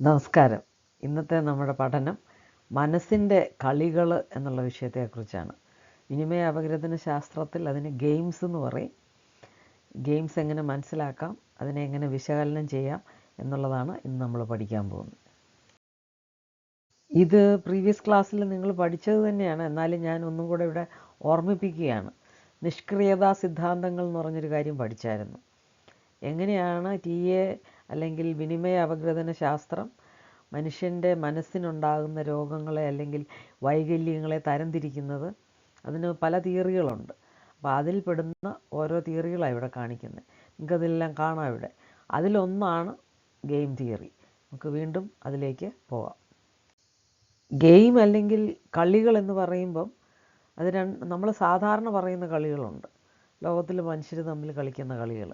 നമസ്കാരം. ഇന്നത്തെ നമ്മുടെ പഠനം മനസ്സിന്റെ കളികൾ എന്നുള്ള വിഷയത്തെക്കുറിച്ചാണ്. വിനിമയ അപഗ്രഥന ശാസ്ത്രത്തിൽ അതിന് ഗെയിംസ് എന്ന് പറയും. ഗെയിംസ് എങ്ങനെ മനസ്സിലാക്കാം അതിനെ എങ്ങനെ വിശകലനം ചെയ്യാം എന്നുള്ളതാണ് ഇന്ന് നമ്മൾ പഠിക്കാൻ പോകുന്നത്. ഇത് പ്രീവിയസ് ക്ലാസ്സിൽ നിങ്ങൾ പഠിച്ചത് തന്നെയാണ്. എന്നാലും ഞാൻ ഒന്നും കൂടെ ഇവിടെ ഓർമ്മിപ്പിക്കുകയാണ്. നിഷ്ക്രിയതാ സിദ്ധാന്തങ്ങൾ എന്ന് പറഞ്ഞൊരു കാര്യം പഠിച്ചായിരുന്നു. എങ്ങനെയാണ് ടി എ അല്ലെങ്കിൽ വിനിമയ അപഗ്രഥന ശാസ്ത്രം മനുഷ്യന്റെ മനസ്സിനുണ്ടാകുന്ന രോഗങ്ങളെ അല്ലെങ്കിൽ വൈകല്യങ്ങളെ തരംതിരിക്കുന്നത് അതിന് പല തിയറികളുണ്ട്. അപ്പോൾ അതിൽ പെടുന്ന ഓരോ തിയറികളാണ് ഇവിടെ കാണിക്കുന്നത്. നിങ്ങൾക്കതിലെല്ലാം കാണാം ഇവിടെ. അതിലൊന്നാണ് ഗെയിം തിയറി. നമുക്ക് വീണ്ടും അതിലേക്ക് പോവാം. ഗെയിം അല്ലെങ്കിൽ കളികൾ എന്ന് പറയുമ്പം അത് നമ്മൾ സാധാരണ പറയുന്ന കളികളുണ്ട്. ലോകത്തിൽ മനുഷ്യർ തമ്മിൽ കളിക്കുന്ന കളികൾ.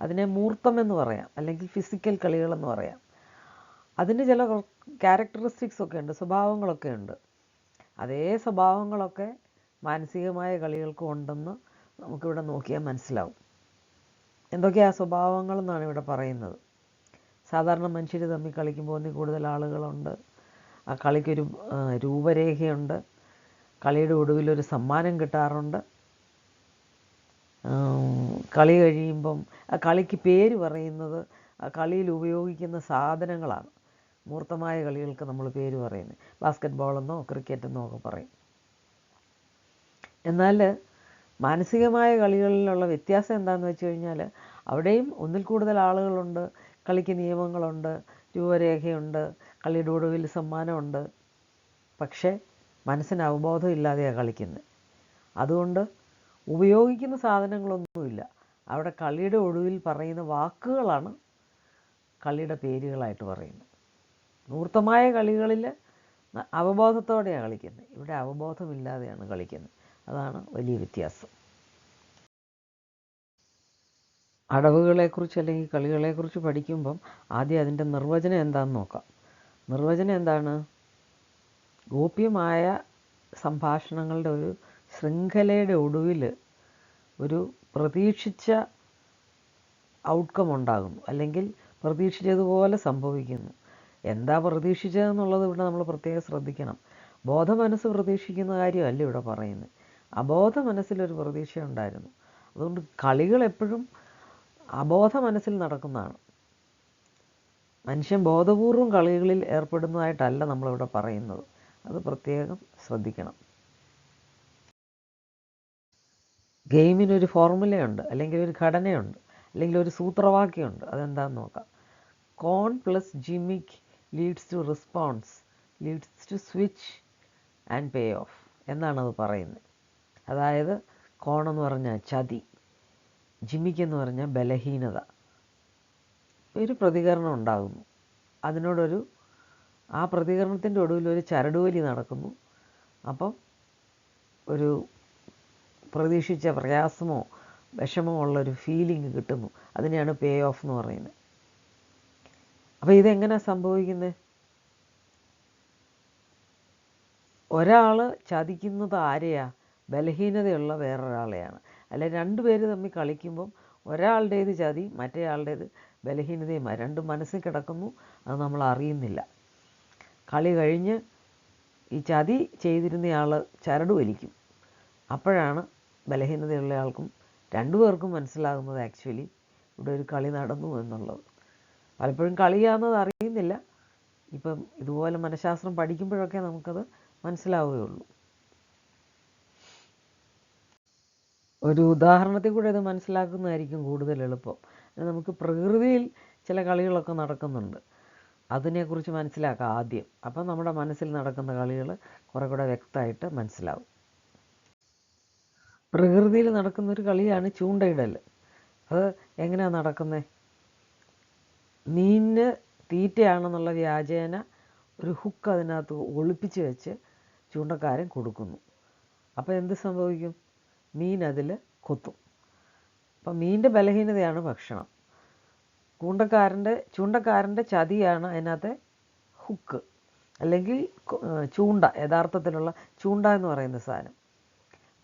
അതിനെ മൂർത്തം എന്ന് പറയാം അല്ലെങ്കിൽ ഫിസിക്കൽ കളികളെന്ന് പറയാം. അതിന് ചില ക്യാരക്ടറിസ്റ്റിക്സ് ഒക്കെ ഉണ്ട് സ്വഭാവങ്ങളൊക്കെ ഉണ്ട്. അതേ സ്വഭാവങ്ങളൊക്കെ മാനസികമായ കളികൾക്കും ഉണ്ടെന്ന് നമുക്കിവിടെ നോക്കിയാൽ മനസ്സിലാവും. എന്തൊക്കെയാ സ്വഭാവങ്ങൾ എന്നാണ് ഇവിടെ പറയുന്നത്. സാധാരണ മനുഷ്യർ തമ്മിൽ കളിക്കുമ്പോൾ ഒന്നി കൂടുതൽ ആളുകളുണ്ട്. ആ കളിക്കൊരു രൂപരേഖയുണ്ട്. കളിയുടെ ഒടുവിൽ ഒരു സമ്മാനം കിട്ടാറുണ്ട്. കളി കഴിയുമ്പം ആ കളിക്ക് പേര് പറയുന്നത് ആ കളിയിൽ ഉപയോഗിക്കുന്ന സാധനങ്ങളാണ്. മൂർത്തമായ കളികൾക്ക് നമ്മൾ പേര് പറയുന്നത്. ബാസ്ക്കറ്റ് ബോളെന്നോ ക്രിക്കറ്റെന്നോ ഒക്കെ പറയും. എന്നാൽ മാനസികമായ കളികളിലുള്ള വ്യത്യാസം എന്താണെന്ന് വെച്ച് കഴിഞ്ഞാൽ അവിടെയും ഒന്നിൽ കൂടുതൽ ആളുകളുണ്ട് കളിക്ക് നിയമങ്ങളുണ്ട് രൂപരേഖയുണ്ട് കളിയുടെ ഒടുവിൽ സമ്മാനമുണ്ട്. പക്ഷേ മനസ്സിന് അവബോധം ഇല്ലാതെയാണ് കളിക്കുന്നത്. അതുകൊണ്ട് ഉപയോഗിക്കുന്ന സാധനങ്ങളൊന്നുമില്ല. അവിടെ കളിയുടെ ഒടുവിൽ പറയുന്ന വാക്കുകളാണ് കളിയുടെ പേരുകളായിട്ട് പറയുന്നത്. മൂർത്തമായ കളികളിൽ അവബോധത്തോടെയാണ് കളിക്കുന്നത്. ഇവിടെ അവബോധമില്ലാതെയാണ് കളിക്കുന്നത്. അതാണ് വലിയ വ്യത്യാസം. അടവുകളെക്കുറിച്ച് അല്ലെങ്കിൽ കളികളെക്കുറിച്ച് പഠിക്കുമ്പം ആദ്യം അതിന്റെ നിർവചനം എന്താണെന്ന് നോക്കാം. നിർവചനം എന്താണ്? ഗോപ്യമായ സംഭാഷണങ്ങളുടെ ഒരു ശൃംഖലയുടെ ഒടുവിൽ ഒരു പ്രതീക്ഷിച്ച ഔട്ട്കം ഉണ്ടാകുന്നു. അല്ലെങ്കിൽ പ്രതീക്ഷിച്ചതുപോലെ സംഭവിക്കുന്നു. എന്താ പ്രതീക്ഷിച്ചതെന്നുള്ളത് ഇവിടെ നമ്മൾ പ്രത്യേകം ശ്രദ്ധിക്കണം. ബോധ മനസ്സ് പ്രതീക്ഷിക്കുന്ന കാര്യമല്ല ഇവിടെ പറയുന്നത്. അബോധ മനസ്സിലൊരു പ്രതീക്ഷ ഉണ്ടായിരുന്നു. അതുകൊണ്ട് കളികൾ എപ്പോഴും അബോധ മനസ്സിൽ നടക്കുന്നതാണ്. മനുഷ്യൻ ബോധപൂർവം കളികളിൽ ഏർപ്പെടുന്നതായിട്ടല്ല നമ്മളിവിടെ പറയുന്നത്. അത് പ്രത്യേകം ശ്രദ്ധിക്കണം. ഗെയിമിനൊരു ഫോർമുലയുണ്ട് അല്ലെങ്കിൽ ഒരു ഘടനയുണ്ട് അല്ലെങ്കിൽ ഒരു സൂത്രവാക്യമുണ്ട്. അതെന്താണെന്ന് നോക്കാം. Con plus gimmick leads to response leads to switch and pay off എന്നാണ് അത് പറയുന്നത്. അതായത് കോൺ എന്ന് പറഞ്ഞാൽ ചതി ജിമിക് എന്ന് പറഞ്ഞാൽ ബലഹീനത. ഒരു പ്രതികരണം ഉണ്ടാകുന്നു. അതിനോടൊരു ആ പ്രതികരണത്തിന്റെ ഒടുവിൽ ഒരു ചരടുവലി നടക്കുന്നു. അപ്പം ഒരു പ്രതീക്ഷിച്ച പ്രയാസമോ വിഷമോ ഉള്ളൊരു ഫീലിംഗ് കിട്ടുന്നു. അതിനെയാണ് പേ ഓഫ് എന്ന് പറയുന്നത്. അപ്പോൾ ഇതെങ്ങനെ സംഭവിക്കുന്നത് ഒരാൾ ചതിക്കുന്നത് ആരെയാ? ബലഹീനതയുള്ള വേറൊരാളെയാണ്. അല്ലെ രണ്ട് പേര് തമ്മിൽ കളിക്കുമ്പം ഒരാളുടേത് ചതി മറ്റേയാളുടേത് ബലഹീനതയുമായി. രണ്ടും മനസ്സിൽ കിടക്കുന്നു അത് നമ്മൾ അറിയുന്നില്ല. കളി കഴിഞ്ഞ് ഈ ചതി ചെയ്തിരുന്നയാൾ ചരട് വലിക്കും. അപ്പോഴാണ് ബലഹീനതയുള്ള ആൾക്കും രണ്ടു പേർക്കും മനസ്സിലാകുന്നത് ആക്ച്വലി ഇവിടെ ഒരു കളി നടന്നു എന്നുള്ളത്. പലപ്പോഴും കളിയാണെന്നത് അറിയുന്നില്ല. ഇപ്പം ഇതുപോലെ മനഃശാസ്ത്രം പഠിക്കുമ്പോഴൊക്കെ നമുക്കത് മനസ്സിലാവുകയുള്ളൂ. ഒരു ഉദാഹരണത്തിൽ കൂടെ ഇത് മനസ്സിലാക്കുന്നതായിരിക്കും കൂടുതൽ എളുപ്പം. നമുക്ക് പ്രകൃതിയിൽ ചില കളികളൊക്കെ നടക്കുന്നുണ്ട്. അതിനെക്കുറിച്ച് മനസ്സിലാക്കാം ആദ്യം. അപ്പം നമ്മുടെ മനസ്സിൽ നടക്കുന്ന കളികൾ കുറേ കൂടെ വ്യക്തമായിട്ട് മനസ്സിലാവും. പ്രകൃതിയിൽ നടക്കുന്ന ഒരു കളിയാണ് ചൂണ്ടയിടൽ. അത് എങ്ങനെയാണ് നടക്കുന്നത് മീനിന് തീറ്റയാണെന്നുള്ള വ്യാജേന ഒരു ഹുക്ക് അതിനകത്ത് ഒളിപ്പിച്ച് വെച്ച് ചൂണ്ടക്കാരൻ കൊടുക്കുന്നു. അപ്പോൾ എന്ത് സംഭവിക്കും? മീൻ അതിൽ കൊത്തും. അപ്പം മീനിന്റെ ബലഹീനതയാണ് ഭക്ഷണം. ചൂണ്ടക്കാരന്റെ ചൂണ്ടക്കാരന്റെ ചതിയാണ് അതിനകത്തെ ഹുക്ക്. അല്ലെങ്കിൽ ചൂണ്ട യഥാർത്ഥത്തിലുള്ള ചൂണ്ട എന്ന് പറയുന്ന സാധനം.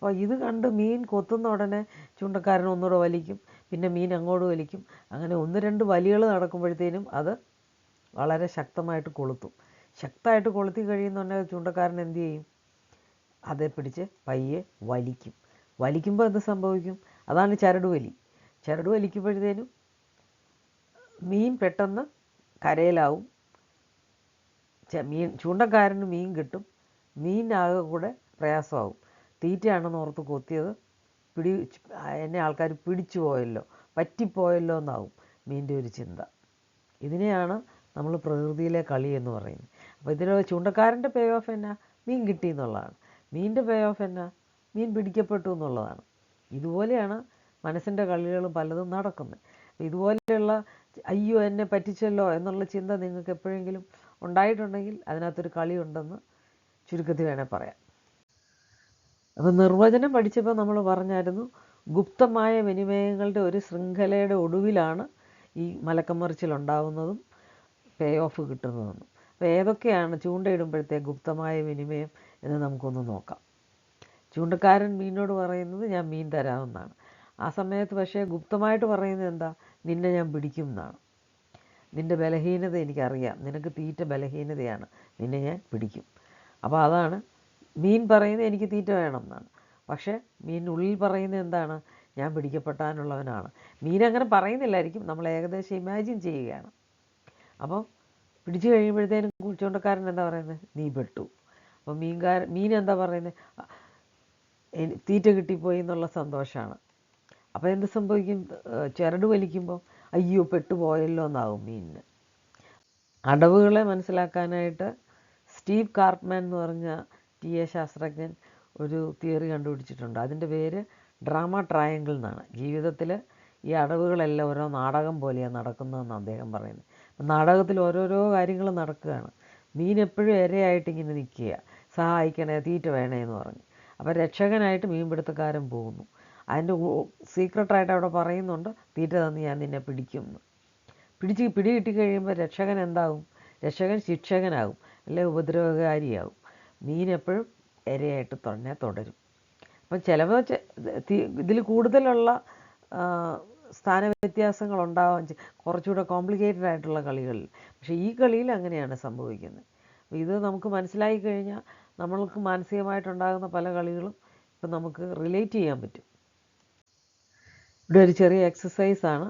അപ്പോൾ ഇത് കണ്ട് മീൻ കൊത്തുന്ന ഉടനെ ചൂണ്ടക്കാരൻ ഒന്നുകൂടെ വലിക്കും. പിന്നെ മീൻ അങ്ങോട്ട് വലിക്കും. അങ്ങനെ ഒന്ന് രണ്ട് വലികൾ നടക്കുമ്പോഴത്തേനും അത് വളരെ ശക്തമായിട്ട് കൊളുത്തും. ശക്തമായിട്ട് കൊളുത്തി കഴിയുന്നുണ്ടെങ്കിൽ ചൂണ്ടക്കാരൻ എന്ത് ചെയ്യും? അതേ പിടിച്ച് പയ്യെ വലിക്കും. വലിക്കുമ്പോൾ എന്ത് സംഭവിക്കും? അതാണ് ചരട് വലി. ചരട് വലിക്കുമ്പോഴത്തേനും മീൻ പെട്ടെന്ന് കരയിലാവും. മീൻ ചൂണ്ടക്കാരന് മീൻ കിട്ടും. മീനാകെ കൂടെ പ്രയാസമാവും. തീറ്റയാണെന്ന് ഓർത്ത് കൊത്തിയത് പിടി എന്നെ ആൾക്കാർ പിടിച്ചു പോയല്ലോ പറ്റിപ്പോയല്ലോ എന്നാവും മീന്റെ ഒരു ചിന്ത. ഇതിനെയാണ് നമ്മൾ പ്രകൃതിയിലെ കളി എന്ന് പറയുന്നത്. അപ്പോൾ ഇതിന് ചൂണ്ടക്കാരന്റെ പേ ഓഫ് എന്നാ? മീൻ കിട്ടി എന്നുള്ളതാണ്. മീനിന്റെ പേ ഓഫ് എന്നാ? മീൻ പിടിക്കപ്പെട്ടു എന്നുള്ളതാണ്. ഇതുപോലെയാണ് മനസ്സിന്റെ കളികൾ പലതും നടക്കുന്നത്. ഇതുപോലെയുള്ള അയ്യോ എന്നെ പറ്റിച്ചല്ലോ എന്നുള്ള ചിന്ത നിങ്ങൾക്ക് എപ്പോഴെങ്കിലും ഉണ്ടായിട്ടുണ്ടെങ്കിൽ അതിനകത്തൊരു കളിയുണ്ടെന്ന് ചുരുക്കത്തിൽ വേണേൽ പറയാം. അപ്പോൾ നിർവചനം പഠിച്ചപ്പോൾ നമ്മൾ പറഞ്ഞായിരുന്നു ഗുപ്തമായ വിനിമയങ്ങളുടെ ഒരു ശൃംഖലയുടെ ഒടുവിലാണ് ഈ മലക്കമറിച്ചിൽ ഉണ്ടാകുന്നതും പേ ഓഫ് കിട്ടുന്നതെന്നും അപ്പോൾ ഏതൊക്കെയാണ് ചൂണ്ടയിടുമ്പോഴത്തെ ഗുപ്തമായ വിനിമയം എന്ന് നമുക്കൊന്ന് നോക്കാം. ചൂണ്ടക്കാരൻ മീനോട് പറയുന്നത് ഞാൻ മീൻ തരാമെന്നാണ്. ആ സമയത്ത് പക്ഷേ ഗുപ്തമായിട്ട് പറയുന്നത് എന്താ? നിന്നെ ഞാൻ പിടിക്കും എന്നാണ്. നിന്റെ ബലഹീനത എനിക്കറിയാം. നിനക്ക് തീറ്റ ബലഹീനതയാണ്. നിന്നെ ഞാൻ പിടിക്കും. അപ്പോൾ അതാണ് മീൻ പറയുന്നത് എനിക്ക് തീറ്റ വേണം എന്നാണ് പക്ഷേ മീനുള്ളിൽ പറയുന്നത് എന്താണ്? ഞാൻ പിടിക്കപ്പെട്ടാനുള്ളവനാണ്. മീൻ അങ്ങനെ പറയുന്നില്ലായിരിക്കും. നമ്മൾ ഏകദേശം ഇമാജിൻ ചെയ്യുകയാണ്. അപ്പം പിടിച്ചു കഴിയുമ്പോഴത്തേനും കുളിച്ചുകൊണ്ടക്കാരൻ എന്താ പറയുന്നത്? നീ പെട്ടു. അപ്പോൾ മീൻകാരൻ മീൻ എന്താ പറയുന്നത്? തീറ്റ കിട്ടിപ്പോയി എന്നുള്ള സന്തോഷമാണ്. അപ്പോൾ എന്ത് സംഭവിക്കും? ചിരട് ചരട് വലിക്കുമ്പോൾ അയ്യോ പെട്ടുപോയല്ലോ എന്നാവും മീനിന്. അടവുകളെ മനസ്സിലാക്കാനായിട്ട് സ്റ്റീവ് കാർട്ട്മാൻ എന്ന് പറഞ്ഞ ടി ശാസ്ത്രജ്ഞൻ ഒരു തിയറി കണ്ടുപിടിച്ചിട്ടുണ്ട്. അതിന്റെ പേര് ഡ്രാമ ട്രയാങ്കിൾ എന്നാണ്. ജീവിതത്തിൽ ഈ അടവുകളെല്ലാം ഓരോ നാടകം പോലെയാണ് നടക്കുന്നതെന്ന് അദ്ദേഹം പറയുന്നത്. നാടകത്തിൽ ഓരോരോ കാര്യങ്ങൾ നടക്കുകയാണ്. മീൻ എപ്പോഴും ഇരയായിട്ട് ഇങ്ങനെ നിൽക്കുക സഹായിക്കണേ തീറ്റ വേണേ എന്ന് പറഞ്ഞ്. അപ്പോൾ രക്ഷകനായിട്ട് മീൻപിടുത്തക്കാരൻ പോകുന്നു. അതിന്റെ സീക്രട്ടായിട്ട് അവിടെ പറയുന്നുണ്ട് തീറ്റ തന്ന് ഞാൻ നിന്നെ പിടിക്കും പിടിച്ച് പിടി കിട്ടിക്കഴിയുമ്പോൾ രക്ഷകൻ എന്താകും രക്ഷകൻ ശിക്ഷകനാകും അല്ലെ ഉപദ്രവകാരിയാകും. മീൻ എപ്പോഴും ഇരയായിട്ട് തന്നെ തുടരും. അപ്പം ചിലവ് ഇതിൽ കൂടുതലുള്ള സ്ഥാന വ്യത്യാസങ്ങൾ ഉണ്ടാവാൻ കുറച്ചുകൂടെ കോംപ്ലിക്കേറ്റഡ് ആയിട്ടുള്ള കളികളിൽ. പക്ഷേ ഈ കളിയിൽ അങ്ങനെയാണ് സംഭവിക്കുന്നത്. ഇത് നമുക്ക് മനസ്സിലായി കഴിഞ്ഞാൽ നമ്മൾക്ക് മാനസികമായിട്ടുണ്ടാകുന്ന പല കളികളും ഇപ്പം നമുക്ക് റിലേറ്റ് ചെയ്യാൻ പറ്റും. ഇവിടെ ഒരു ചെറിയ എക്സസൈസാണ്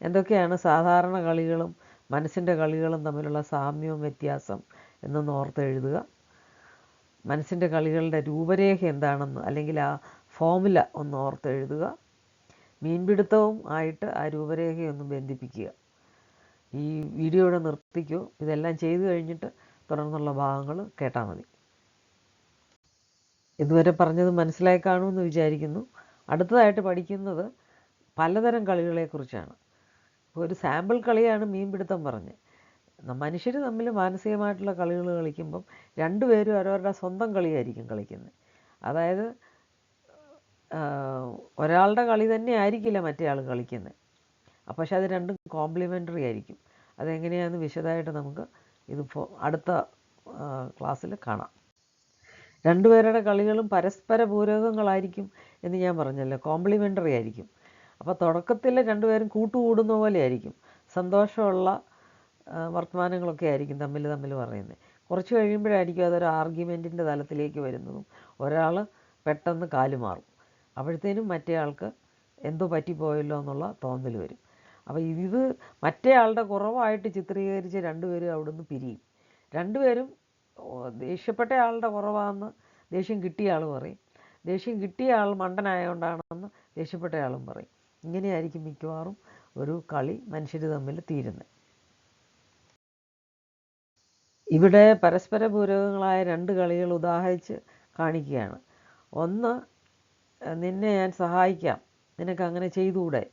എന്തൊക്കെയാണ് സാധാരണ കളികളും മനസ്സിന്റെ കളികളും തമ്മിലുള്ള സാമ്യവും വ്യത്യാസം എന്നൊന്ന് ഓർത്ത് എഴുതുക മനസ്സിന്റെ കളികളുടെ രൂപരേഖ എന്താണെന്ന് അല്ലെങ്കിൽ ആ ഫോമുല ഒന്ന് ഓർത്ത് എഴുതുക. മീൻപിടുത്തവും ആയിട്ട് ആ രൂപരേഖയൊന്നും ബന്ധിപ്പിക്കുക. ഈ വീഡിയോയുടെ നിർത്തിക്കോ. ഇതെല്ലാം ചെയ്തു കഴിഞ്ഞിട്ട് തുടർന്നുള്ള ഭാഗങ്ങൾ കേട്ടാൽ മതി. ഇതുവരെ പറഞ്ഞത് മനസ്സിലായി കാണുമെന്ന് വിചാരിക്കുന്നു. അടുത്തതായിട്ട് പഠിക്കുന്നത് പലതരം കളികളെക്കുറിച്ചാണ്. ഒരു സാമ്പിൾ കളിയാണ് മീൻപിടുത്തം പറഞ്ഞ് മനുഷ്യർ തമ്മിൽ മാനസികമായിട്ടുള്ള കളികൾ കളിക്കുമ്പം രണ്ടുപേരും അവരവരുടെ സ്വന്തം കളിയായിരിക്കും കളിക്കുന്നത് അതായത് ഒരാളുടെ കളി തന്നെ ആയിരിക്കില്ല മറ്റേ ആൾ കളിക്കുന്നത് അപ്പോൾ പക്ഷെ അത് രണ്ടും കോംപ്ലിമെന്ററി ആയിരിക്കും. അതെങ്ങനെയാണെന്ന് വിശദമായിട്ട് നമുക്ക് ഇതിപ്പോൾ അടുത്ത ക്ലാസ്സിൽ കാണാം. രണ്ടുപേരുടെ കളികളും പരസ്പര പൂരകങ്ങളായിരിക്കും എന്ന് ഞാൻ പറഞ്ഞല്ലോ. കോംപ്ലിമെന്ററി ആയിരിക്കും. അപ്പോൾ തുടക്കത്തിൽ രണ്ടുപേരും കൂട്ടുകൂടുന്ന പോലെ ആയിരിക്കും സന്തോഷമുള്ള വർത്തമാനങ്ങളൊക്കെ ആയിരിക്കും തമ്മിൽ തമ്മിൽ പറയുന്നത്. കുറച്ച് കഴിയുമ്പോഴായിരിക്കും അതൊരു ആർഗ്യുമെന്റിന്റെ തലത്തിലേക്ക് വരുന്നതും. ഒരാൾ പെട്ടെന്ന് കാലു മാറും. അപ്പോഴത്തേനും മറ്റേ ആൾക്ക് എന്തോ പറ്റിപ്പോയല്ലോ എന്നുള്ള തോന്നൽ വരും. അപ്പോൾ ഇത് മറ്റേ ആളുടെ കുറവായിട്ട് ചിത്രീകരിച്ച് രണ്ടുപേരും അവിടുന്ന് പിരിയും. രണ്ടുപേരും ദേഷ്യപ്പെട്ട ആളുടെ കുറവാണെന്ന് ദേഷ്യം കിട്ടിയ ആൾ പറയും. ദേഷ്യം കിട്ടിയ ആൾ മണ്ടനായതുകൊണ്ടാണെന്ന് ദേഷ്യപ്പെട്ട ആളും പറയും. ഇങ്ങനെയായിരിക്കും മിക്കവാറും ഒരു കളി മനുഷ്യർ തമ്മിൽ തീരുന്നത്. ഇവിടെ പരസ്പര പൂരകങ്ങളായ രണ്ട് കളികൾ ഉദാഹരിച്ച് കാണിക്കുകയാണ്. ഒന്ന് നിന്നെ ഞാൻ സഹായിക്കാം. നിനക്ക് അങ്ങനെ ചെയ്തുകൂടെ?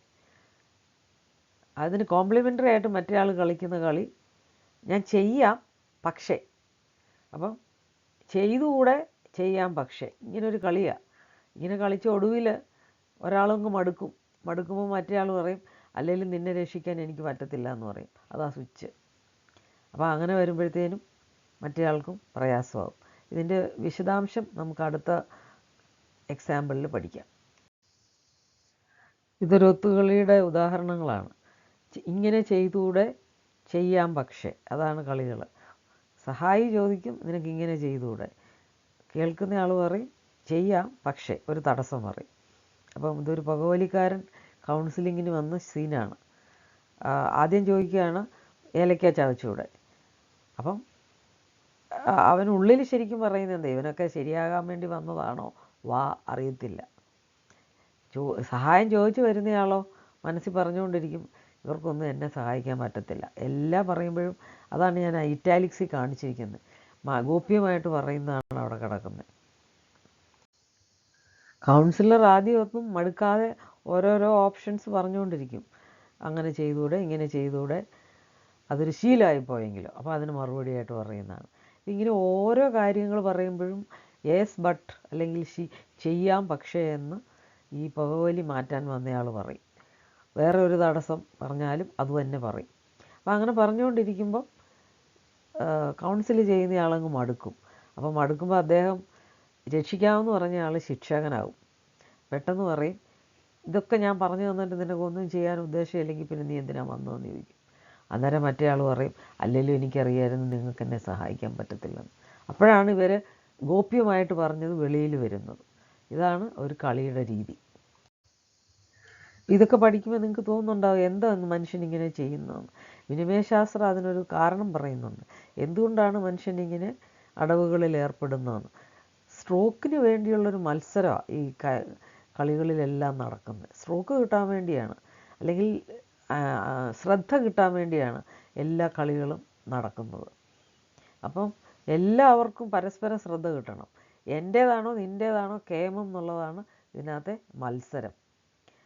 അതിന് കോംപ്ലിമെന്ററി ആയിട്ട് മറ്റേ ആൾ കളിക്കുന്ന കളി ഞാൻ ചെയ്യാം പക്ഷേ. അപ്പം ചെയ്തുകൂടെ? ചെയ്യാം പക്ഷേ. ഇങ്ങനൊരു കളിയാണ് ഇങ്ങനെ കളിച്ച ഒടുവിൽ ഒരാളങ്ങ് മടുക്കും. മടുക്കുമ്പോൾ മറ്റേ ആൾ പറയും അല്ലെങ്കിൽ നിന്നെ രക്ഷിക്കാൻ എനിക്ക് പറ്റത്തില്ല എന്ന് പറയും. അതാ സ്വിച്ച്. അപ്പോൾ അങ്ങനെ വരുമ്പോഴത്തേനും മറ്റേ പ്രയാസമാകും ഇതിന്റെ വിശദാംശം നമുക്ക് അടുത്ത എക്സാമ്പിളിൽ പഠിക്കാം. ഇതൊരു ഒത്തുകളിയുടെ ഉദാഹരണങ്ങളാണ്. ഇങ്ങനെ ചെയ്തുകൂടെ ചെയ്യാം പക്ഷേ അതാണ് കളികൾ സഹായി ചോദിക്കും നിനക്ക് ഇങ്ങനെ ചെയ്തുകൂടെ? കേൾക്കുന്ന ആൾ പറയും ചെയ്യാം പക്ഷേ ഒരു തടസ്സം പറയും. അപ്പം ഇതൊരു പകവലിക്കാരൻ കൗൺസിലിങ്ങിന് വന്ന സീനാണ് ആദ്യം ചോദിക്കുകയാണ് ഏലക്ക ചവച്ചൂടെ അപ്പം അവനുള്ളിൽ ശരിക്കും പറയുന്നത് ഇവനൊക്കെ ശരിയാകാൻ വേണ്ടി വന്നതാണോ? വാ അറിയത്തില്ല. ചോ സഹായം ചോദിച്ചു വരുന്നയാളോ? മനസ്സിൽ പറഞ്ഞുകൊണ്ടിരിക്കും ഇവർക്കൊന്നും എന്നെ സഹായിക്കാൻ പറ്റത്തില്ല. എല്ലാം പറയുമ്പോഴും അതാണ് ഞാൻ ഇറ്റാലിക്സിൽ കാണിച്ചിരിക്കുന്നത്. ഗോപ്യമായിട്ട് പറയുന്നതാണ് അവിടെ കിടക്കുന്നത്. കൗൺസിലർ ആദ്യമൊന്നും മടുക്കാതെ ഓരോരോ ഓപ്ഷൻസ് പറഞ്ഞുകൊണ്ടിരിക്കും. അങ്ങനെ ചെയ്തുകൂടെ ഇങ്ങനെ ചെയ്തുകൂടെ അതൊരു ശീലമായി പോയെങ്കിലും അപ്പോൾ അതിന് മറുപടിയായിട്ട് പറയുന്നതാണ്. ഇങ്ങനെ ഓരോ കാര്യങ്ങൾ പറയുമ്പോഴും യേസ് ബട്ട് അല്ലെങ്കിൽ ഷി ചെയ്യാം പക്ഷേ എന്ന് ഈ പുകവലി മാറ്റാൻ വന്നയാൾ പറയും. വേറെ ഒരു തടസ്സം പറഞ്ഞാലും അത് തന്നെ പറയും. അപ്പം അങ്ങനെ പറഞ്ഞുകൊണ്ടിരിക്കുമ്പോൾ കൗൺസിൽ ചെയ്യുന്നയാളങ്ങ് മടുക്കും. അപ്പം മടുക്കുമ്പോൾ അദ്ദേഹം രക്ഷിക്കാമെന്ന് പറഞ്ഞ ആൾ ശിക്ഷകനാവും പെട്ടെന്ന് പറയും ഇതൊക്കെ ഞാൻ പറഞ്ഞു തന്നിട്ട് നിനക്കൊന്നും ചെയ്യാൻ ഉദ്ദേശമില്ലെങ്കിൽ പിന്നെ നീ എന്തിനാണ് വന്നതെന്ന് ചോദിക്കും. അന്നേരം മറ്റേ ആൾ പറയും അല്ലെങ്കിലും എനിക്കറിയായിരുന്നു നിങ്ങൾക്ക് എന്നെ സഹായിക്കാൻ പറ്റത്തില്ലെന്ന്. അപ്പോഴാണ് ഇവർ ഗോപ്യമായിട്ട് പറഞ്ഞത് വെളിയിൽ വരുന്നത്. ഇതാണ് ഒരു കളിയുടെ രീതി. ഇതൊക്കെ പഠിക്കുമ്പോൾ നിങ്ങൾക്ക് തോന്നുന്നുണ്ടാവും എന്താ മനുഷ്യൻ ഇങ്ങനെ ചെയ്യുന്നതെന്ന്? വിനിമയശാസ്ത്രം അതിനൊരു കാരണം പറയുന്നുണ്ട്. എന്തുകൊണ്ടാണ് മനുഷ്യൻ ഇങ്ങനെ അടവുകളിൽ ഏർപ്പെടുന്നതെന്ന്? സ്ട്രോക്കിന് വേണ്ടിയുള്ളൊരു മത്സരമാണ് ഈ കളികളിലെല്ലാം നടക്കുന്നത്. സ്ട്രോക്ക് കിട്ടാൻ വേണ്ടിയാണ്. അല്ലെങ്കിൽ ശ്രദ്ധ കിട്ടാൻ വേണ്ടിയാണ് എല്ലാ കളികളും നടക്കുന്നത്. അപ്പം എല്ലാവർക്കും പരസ്പരം ശ്രദ്ധ കിട്ടണം. എന്റേതാണോ നിന്റേതാണോ കേമം എന്നുള്ളതാണ് ഇതിനകത്തെ മത്സരം.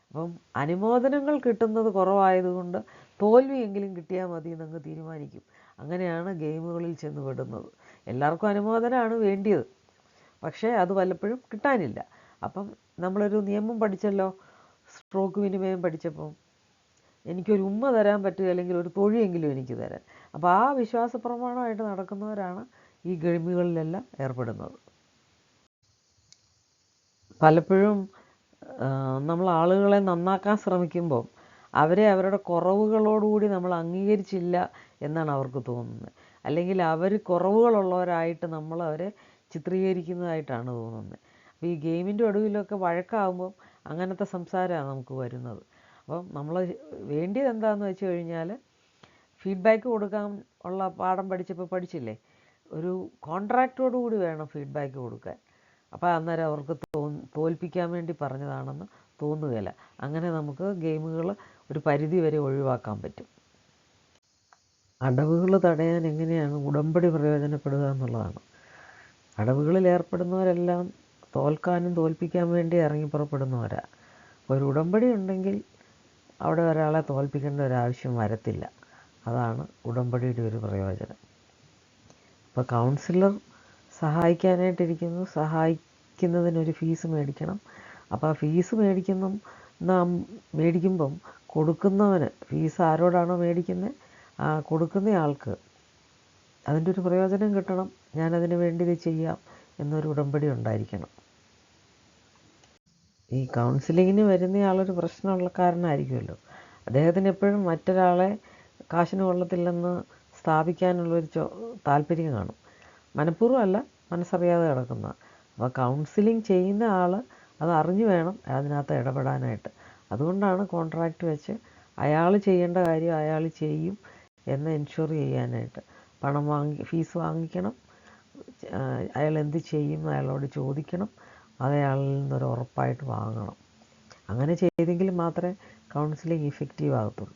അപ്പം അനുമോദനങ്ങൾ കിട്ടുന്നത് കുറവായതുകൊണ്ട് തോൽവിയെങ്കിലും കിട്ടിയാൽ മതി എന്നങ്ങ് തീരുമാനിക്കും. അങ്ങനെയാണ് ഗെയിമുകളിൽ ചെന്ന് പെടുന്നത്. എല്ലാവർക്കും അനുമോദനമാണ് വേണ്ടിയത്. പക്ഷേ അത് വല്ലപ്പോഴും കിട്ടാനില്ല. അപ്പം നമ്മളൊരു നിയമം പഠിച്ചല്ലോ? സ്ട്രോക്ക് വിനിമയം പഠിച്ചപ്പം എനിക്കൊരു ഉമ്മ തരാൻ പറ്റുക അല്ലെങ്കിൽ ഒരു തൊഴിയെങ്കിലും എനിക്ക് തരാൻ. അപ്പോൾ ആ വിശ്വാസ പ്രമാണമായിട്ട് നടക്കുന്നവരാണ് ഈ ഗെയിമുകളിലെല്ലാം ഏർപ്പെടുന്നത്. പലപ്പോഴും നമ്മൾ ആളുകളെ നന്നാക്കാൻ ശ്രമിക്കുമ്പം അവരെ അവരുടെ കുറവുകളോടുകൂടി നമ്മൾ അംഗീകരിച്ചില്ല എന്നാണ് അവർക്ക് തോന്നുന്നത്. അല്ലെങ്കിൽ അവർ കുറവുകളുള്ളവരായിട്ട് നമ്മൾ അവരെ ചിത്രീകരിക്കുന്നതായിട്ടാണ് തോന്നുന്നത്. അപ്പോൾ ഈ ഗെയിമിന്റെ ഒടുവിലൊക്കെ വഴക്കാവുമ്പം അങ്ങനത്തെ സംസാരമാണ് നമുക്ക് വരുന്നത്. അപ്പം നമ്മൾ വേണ്ടിയത് എന്താണെന്ന് വെച്ച് കഴിഞ്ഞാൽ ഫീഡ്ബാക്ക് കൊടുക്കാൻ ഉള്ള പാഠം പഠിച്ചപ്പോൾ പഠിച്ചില്ലേ? ഒരു കോൺട്രാക്റ്റോടു കൂടി വേണം ഫീഡ്ബാക്ക് കൊടുക്കാൻ. അപ്പോൾ അന്നേരം അവർക്ക് തോൽപ്പിക്കാൻ വേണ്ടി പറഞ്ഞതാണെന്ന് തോന്നുകയില്ല. അങ്ങനെ നമുക്ക് ഗെയിമുകൾ ഒരു പരിധി വരെ ഒഴിവാക്കാൻ പറ്റും. അടവുകൾ തടയാൻ എങ്ങനെയാണ് ഉടമ്പടി പ്രയോജനപ്പെടുക എന്നുള്ളതാണ്. അടവുകളിൽ ഏർപ്പെടുന്നവരെല്ലാം തോൽക്കാനും തോൽപ്പിക്കാൻ വേണ്ടി ഇറങ്ങി പുറപ്പെടുന്നവരാ. ഒരു ഉടമ്പടി ഉണ്ടെങ്കിൽ അവിടെ ഒരാളെ തോൽപ്പിക്കേണ്ട ഒരാവശ്യം വരത്തില്ല. അതാണ് ഉടമ്പടിയുടെ ഒരു പ്രയോജനം. അപ്പോൾ കൗൺസിലർ സഹായിക്കാനായിട്ടിരിക്കുന്നു. സഹായിക്കുന്നതിനൊരു ഫീസ് മേടിക്കണം. അപ്പോൾ ആ ഫീസ് മേടിക്കുന്ന നാം മേടിക്കുമ്പം കൊടുക്കുന്നവന് ഫീസ് ആരോടാണോ മേടിക്കുന്നത് ആ കൊടുക്കുന്ന ആൾക്ക് അതിന്റെ ഒരു പ്രയോജനം കിട്ടണം. ഞാനതിന് വേണ്ടി ഇത് ചെയ്യാം എന്നൊരു ഉടമ്പടി ഉണ്ടായിരിക്കണം. ഈ കൗൺസിലിങ്ങിന് വരുന്ന ആളൊരു പ്രശ്നമുള്ളക്കാരനായിരിക്കുമല്ലോ അദ്ദേഹത്തിന് എപ്പോഴും മറ്റൊരാളെ കാശിന് കൊള്ളത്തില്ലെന്ന് സ്ഥാപിക്കാനുള്ളൊരു ചോ താല്പര്യം കാണും. മനഃപൂർവമല്ല മനസ്സറിയാതെ കിടക്കുന്ന അപ്പോൾ കൗൺസിലിംഗ് ചെയ്യുന്ന ആൾ അത് അറിഞ്ഞു വേണം അതിനകത്ത് ഇടപെടാനായിട്ട്. അതുകൊണ്ടാണ് കോൺട്രാക്റ്റ് വെച്ച് അയാൾ ചെയ്യേണ്ട കാര്യം അയാൾ ചെയ്യും എന്ന് എൻഷുർ ചെയ്യാനായിട്ട്. പണം വാങ്ങി ഫീസ് വാങ്ങിക്കണം. അയാൾ എന്ത് ചെയ്യും അയാളോട് ചോദിക്കണം. അത് അയാളിൽ നിന്നൊരു ഉറപ്പായിട്ട് വാങ്ങണം. അങ്ങനെ ചെയ്തെങ്കിൽ മാത്രമേ കൗൺസിലിംഗ് ഇഫക്റ്റീവ് ആകത്തുള്ളൂ.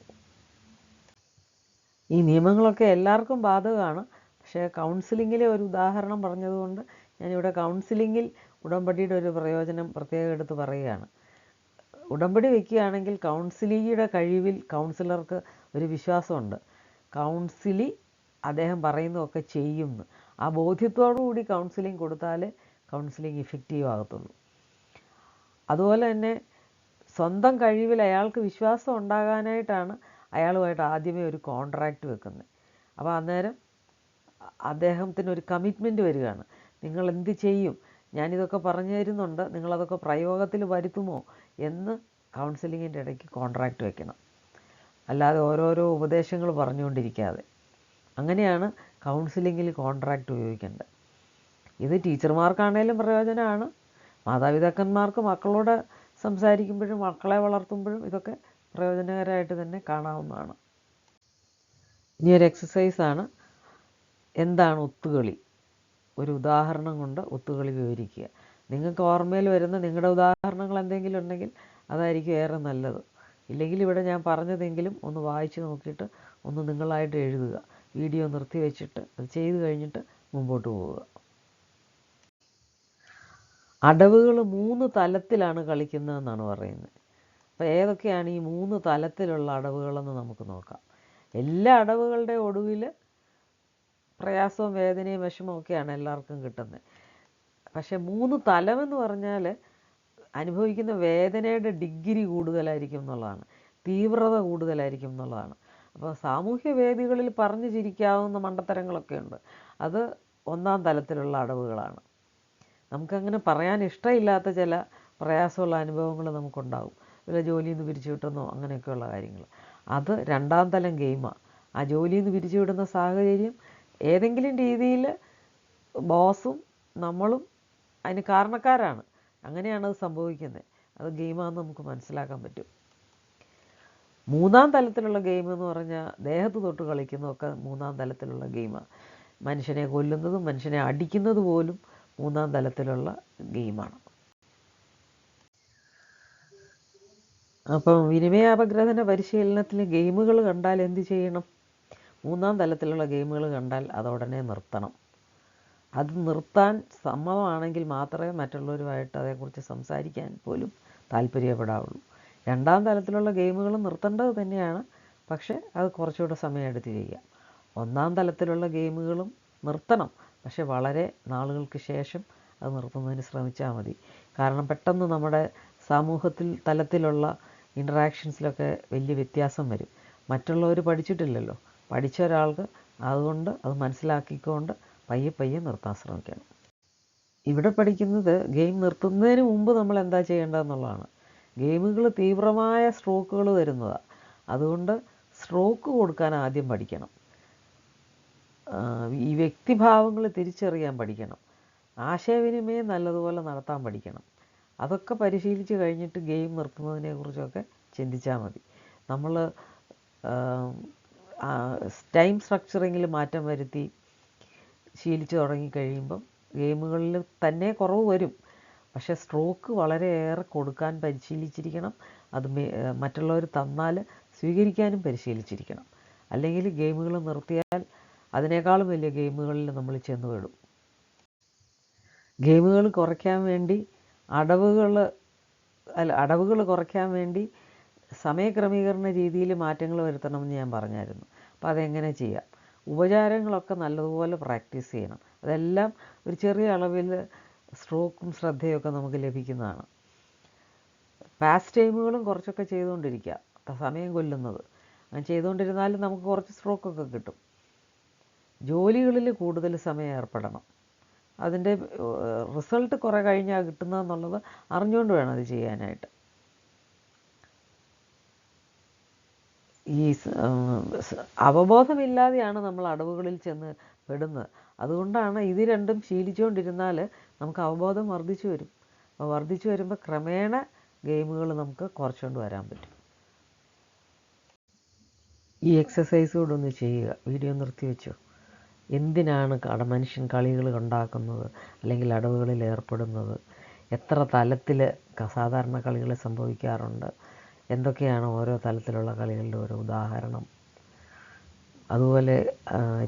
ഈ നിയമങ്ങളൊക്കെ എല്ലാവർക്കും ബാധകമാണ്. പക്ഷേ കൗൺസിലിങ്ങിലെ ഒരു ഉദാഹരണം പറഞ്ഞതുകൊണ്ട് ഞാനിവിടെ കൗൺസിലിങ്ങിൽ ഉടമ്പടിയുടെ ഒരു പ്രയോജനം പ്രത്യേകം എടുത്ത് പറയുകയാണ്. ഉടമ്പടി വയ്ക്കുകയാണെങ്കിൽ കൗൺസിലിയുടെ കഴിവിൽ കൗൺസിലർക്ക് ഒരു വിശ്വാസമുണ്ട്. കൗൺസിലി അദ്ദേഹം പറയുന്നതൊക്കെ ചെയ്യുമെന്ന് ആ ബോധ്യത്തോടു കൂടി കൗൺസിലിംഗ് കൊടുത്താലേ കൗൺസിലിംഗ് ഇഫക്റ്റീവ് ആകത്തുള്ളൂ. അതുപോലെ തന്നെ സ്വന്തം കഴിവിൽ അയാൾക്ക് വിശ്വാസം ഉണ്ടാകാനായിട്ടാണ് അയാളുമായിട്ട് ആദ്യമേ ഒരു കോൺട്രാക്റ്റ് വെക്കുന്നത്. അപ്പോൾ അന്നേരം അദ്ദേഹത്തിന് ഒരു കമ്മിറ്റ്മെന്റ് വരികയാണ്. നിങ്ങൾ എന്ത് ചെയ്യും? ഞാനിതൊക്കെ പറഞ്ഞു തരുന്നുണ്ട്. നിങ്ങളതൊക്കെ പ്രയോഗത്തിൽ വരുത്തുമോ? എന്ന് കൗൺസിലിങ്ങിന്റെ ഇടയ്ക്ക് കോൺട്രാക്റ്റ് വെക്കണം. അല്ലാതെ ഓരോരോ ഉപദേശങ്ങൾ പറഞ്ഞുകൊണ്ടിരിക്കാതെ. അങ്ങനെയാണ് കൗൺസിലിങ്ങിൽ കോൺട്രാക്റ്റ് ഉപയോഗിക്കേണ്ടത്. ഇത് ടീച്ചർമാർക്കാണേലും പ്രയോജനമാണ്. മാതാപിതാക്കന്മാർക്ക് മക്കളോട് സംസാരിക്കുമ്പോഴും മക്കളെ വളർത്തുമ്പോഴും ഇതൊക്കെ പ്രയോജനകരമായിട്ട് തന്നെ കാണാവുന്നതാണ്. ഇനി ഒരു എക്സസൈസാണ് എന്താണ് ഒത്തുകളി? ഒരു ഉദാഹരണം കൊണ്ട് ഒത്തുകളി വിവരിക്കുക. നിങ്ങൾക്ക് ഓർമ്മയിൽ വരുന്ന നിങ്ങളുടെ ഉദാഹരണങ്ങൾ എന്തെങ്കിലും ഉണ്ടെങ്കിൽ അതായിരിക്കും ഏറെ നല്ലത്. ഇല്ലെങ്കിൽ ഇവിടെ ഞാൻ പറഞ്ഞതെങ്കിലും ഒന്ന് വായിച്ച് നോക്കിയിട്ട് ഒന്ന് നിങ്ങളായിട്ട് എഴുതുക. വീഡിയോ നിർത്തി വെച്ചിട്ട് അത് ചെയ്ത് കഴിഞ്ഞിട്ട് മുമ്പോട്ട് പോവുക. അടവുകൾ മൂന്ന് തലത്തിലാണ് കളിക്കുന്നതെന്നാണ് പറയുന്നത്. അപ്പോൾ ഏതൊക്കെയാണ് ഈ മൂന്ന് തലത്തിലുള്ള അടവുകളെന്ന് നമുക്ക് നോക്കാം. എല്ലാ അടവുകളുടെ ഒടുവിൽ പ്രയാസവും വേദനയും വിഷമവും ഒക്കെയാണ് എല്ലാവർക്കും കിട്ടുന്നത്. പക്ഷേ മൂന്ന് തലമെന്ന് പറഞ്ഞാൽ അനുഭവിക്കുന്ന വേദനയുടെ ഡിഗ്രി കൂടുതലായിരിക്കും എന്നുള്ളതാണ്. തീവ്രത കൂടുതലായിരിക്കും എന്നുള്ളതാണ്. അപ്പോൾ സാമൂഹ്യ വേദികളിൽ പറഞ്ഞു ചിരിക്കാവുന്ന മണ്ടത്തരങ്ങളൊക്കെ ഉണ്ട്. അത് ഒന്നാം തലത്തിലുള്ള അടവുകളാണ്. നമുക്കങ്ങനെ പറയാൻ ഇഷ്ടമില്ലാത്ത ചില പ്രയാസമുള്ള അനുഭവങ്ങൾ നമുക്കുണ്ടാകും വല്ല ജോലിയിൽ നിന്ന് പിരിച്ചു കിട്ടുന്നോ അങ്ങനെയൊക്കെയുള്ള കാര്യങ്ങൾ. അത് രണ്ടാം തലം ഗെയിമാണ് ആ ജോലിയിൽ നിന്ന് പിരിച്ചു വിടുന്ന സാഹചര്യം ഏതെങ്കിലും രീതിയിൽ ബോസും നമ്മളും അതിന് കാരണക്കാരാണ്. അങ്ങനെയാണ് അത് സംഭവിക്കുന്നത്. അത് ഗെയിമാണെന്ന് നമുക്ക് മനസ്സിലാക്കാൻ പറ്റും. മൂന്നാം തലത്തിലുള്ള ഗെയിം എന്ന് പറഞ്ഞാൽ ദേഹത്ത് തൊട്ട് കളിക്കുന്നതൊക്കെ മൂന്നാം തലത്തിലുള്ള ഗെയിമാണ് മനുഷ്യനെ കൊല്ലുന്നതും മനുഷ്യനെ അടിക്കുന്നത് പോലും മൂന്നാം തലത്തിലുള്ള ഗെയിമാണ്. അപ്പം വിനിമയാപഗ്രഥന പരിശീലനത്തിൽ ഗെയിമുകൾ കണ്ടാൽ എന്ത് ചെയ്യണം? മൂന്നാം തലത്തിലുള്ള ഗെയിമുകൾ കണ്ടാൽ അതോടനെ നിർത്തണം. അത് നിർത്താൻ സമ്മതമാണെങ്കിൽ മാത്രമേ മറ്റുള്ളവരുമായിട്ട് അതേക്കുറിച്ച് സംസാരിക്കാൻ പോലും താല്പര്യപ്പെടാവുള്ളൂ. രണ്ടാം തലത്തിലുള്ള ഗെയിമുകൾ നിർത്തേണ്ടത് തന്നെയാണ്. പക്ഷേ അത് കുറച്ചുകൂടെ സമയമെടുത്ത് ചെയ്യാം ഒന്നാം തലത്തിലുള്ള ഗെയിമുകളും നിർത്തണം. പക്ഷെ വളരെ നാളുകൾക്ക് ശേഷം അത് നിർത്തുന്നതിന് ശ്രമിച്ചാൽ മതി. കാരണം പെട്ടെന്ന് നമ്മുടെ സമൂഹത്തിൽ തലത്തിലുള്ള ഇൻട്രാക്ഷൻസിലൊക്കെ വലിയ വ്യത്യാസം വരും. മറ്റുള്ളവർ പഠിച്ചിട്ടില്ലല്ലോ. പഠിച്ച ഒരാൾക്ക് അതുകൊണ്ട് അത് മനസ്സിലാക്കിക്കൊണ്ട് പയ്യെ പയ്യെ നിർത്താൻ ശ്രമിക്കണം. ഇവിടെ പഠിക്കുന്നത് ഗെയിം നിർത്തുന്നതിന് മുമ്പ് നമ്മൾ എന്താ ചെയ്യേണ്ടതെന്നുള്ളതാണ്. ഗെയിമുകൾ തീവ്രമായ സ്ട്രോക്കുകൾ തരുന്നതാണ് അതുകൊണ്ട് സ്ട്രോക്ക് കൊടുക്കാൻ ആദ്യം പഠിക്കണം. ഈ വ്യക്തിഭാവങ്ങൾ തിരിച്ചറിയാൻ പഠിക്കണം. ആശയവിനിമയം നല്ലതുപോലെ നടത്താൻ പഠിക്കണം. അതൊക്കെ പരിശീലിച്ച് കഴിഞ്ഞിട്ട് ഗെയിം നിർത്തുന്നതിനെ കുറിച്ചൊക്കെ ചിന്തിച്ചാൽ മതി. നമ്മൾ ടൈം സ്ട്രക്ചറിങ്ങിൽ മാറ്റം വരുത്തി ശീലിച്ച് തുടങ്ങിക്കഴിയുമ്പം ഗെയിമുകളിൽ തന്നെ കുറവ് വരും. പക്ഷേ സ്ട്രോക്ക് വളരെയേറെ കൊടുക്കാൻ പരിശീലിച്ചിരിക്കണം. അത് മറ്റുള്ളവർ തന്നാൽ സ്വീകരിക്കാനും പരിശീലിച്ചിരിക്കണം. അല്ലെങ്കിൽ ഗെയിമുകൾ നിർത്തിയാൽ അതിനേക്കാളും വലിയ ഗെയിമുകളിൽ നമ്മൾ ചെന്ന് വിടും ഗെയിമുകൾ കുറയ്ക്കാൻ വേണ്ടി അടവുകൾ അല്ല അടവുകൾ കുറയ്ക്കാൻ വേണ്ടി സമയക്രമീകരണ രീതിയിൽ മാറ്റങ്ങൾ വരുത്തണമെന്ന് ഞാൻ പറഞ്ഞായിരുന്നു. അപ്പോൾ അതെങ്ങനെ ചെയ്യാം? ഉപചാരങ്ങളൊക്കെ നല്ലതുപോലെ പ്രാക്ടീസ് ചെയ്യണം. അതെല്ലാം ഒരു ചെറിയ അളവിൽ സ്ട്രോക്കും ശ്രദ്ധയൊക്കെ നമുക്ക് ലഭിക്കുന്നതാണ്. പാസ് ടൈമുകളും കുറച്ചൊക്കെ ചെയ്തുകൊണ്ടിരിക്കുക. സമയം കൊല്ലുന്നത്. അങ്ങനെ ചെയ്തുകൊണ്ടിരുന്നാലും നമുക്ക് കുറച്ച് സ്ട്രോക്കൊക്കെ കിട്ടും. ജോലികളിൽ കൂടുതൽ സമയം ഏർപ്പെടണം. അതിന്റെ റിസൾട്ട് കുറേ കഴിഞ്ഞാൽ കിട്ടുന്നതെന്നുള്ളത് അറിഞ്ഞുകൊണ്ട് വേണം അത് ചെയ്യാനായിട്ട്. ഈ അവബോധമില്ലാതെയാണ് നമ്മൾ അടവുകളിൽ ചെന്ന് പെടുന്നത്. അതുകൊണ്ടാണ് ഇത് രണ്ടും ശീലിച്ചുകൊണ്ടിരുന്നാൽ നമുക്ക് അവബോധം വർദ്ധിച്ചു വരും. അപ്പോൾ വർദ്ധിച്ചു വരുമ്പോൾ ക്രമേണ ഗെയിമുകൾ നമുക്ക് കുറച്ചുകൊണ്ട് വരാൻ പറ്റും. ഈ എക്സസൈസ് കൂടെ ഒന്ന് ചെയ്യുക. വീഡിയോ നിർത്തി വെച്ചോ എന്തിനാണ് കട മനുഷ്യൻ കളികൾ ഉണ്ടാക്കുന്നത്? അല്ലെങ്കിൽ അടവുകളിൽ ഏർപ്പെടുന്നത്? എത്ര തലത്തിൽ സാധാരണ കളികൾ സംഭവിക്കാറുണ്ട്? എന്തൊക്കെയാണ് ഓരോ തലത്തിലുള്ള കളികളുടെ ഓരോ ഉദാഹരണം? അതുപോലെ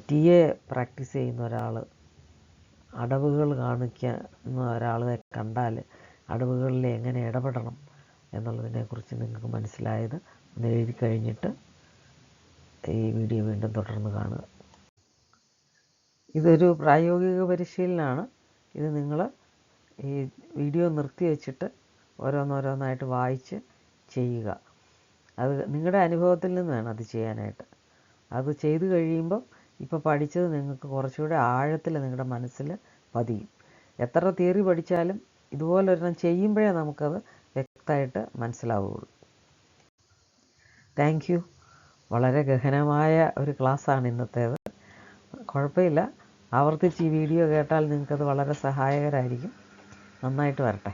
ടി എ പ്രാക്ടീസ് ചെയ്യുന്ന ഒരാൾ അടവുകൾ കാണിക്കുന്ന ഒരാളെ കണ്ടാൽ അടവുകളിൽ എങ്ങനെ ഇടപെടണം എന്നുള്ളതിനെക്കുറിച്ച് നിങ്ങൾക്ക് മനസ്സിലായത് ഒന്ന് എഴുതി കഴിഞ്ഞിട്ട് ഈ വീഡിയോ വീണ്ടും തുടർന്ന് കാണുക. ഇതൊരു പ്രായോഗിക പരിശീലനമാണ് ഇത് നിങ്ങൾ ഈ വീഡിയോ നിർത്തി വെച്ചിട്ട് ഓരോന്നോരോന്നായിട്ട് വായിച്ച് ചെയ്യുക. അത് നിങ്ങളുടെ അനുഭവത്തിൽ നിന്ന് വേണം അത് ചെയ്യാനായിട്ട്. അത് ചെയ്തു കഴിയുമ്പം ഇപ്പോൾ പഠിച്ചത് നിങ്ങൾക്ക് കുറച്ചുകൂടെ ആഴത്തിൽ നിങ്ങളുടെ മനസ്സിൽ പതിയും. എത്ര തിയറി പഠിച്ചാലും ഇതുപോലൊരെണ്ണം ചെയ്യുമ്പോഴേ നമുക്കത് വ്യക്തമായിട്ട് മനസ്സിലാവുകയുള്ളൂ താങ്ക് യു. വളരെ ഗഹനമായ ഒരു ക്ലാസ്സാണ് ഇന്നത്തേത്. കുഴപ്പമില്ല. ആവർത്തിച്ച് ഈ വീഡിയോ കേട്ടാൽ നിങ്ങൾക്കത് വളരെ സഹായകരമായിരിക്കും നന്നായിട്ട് വരട്ടെ.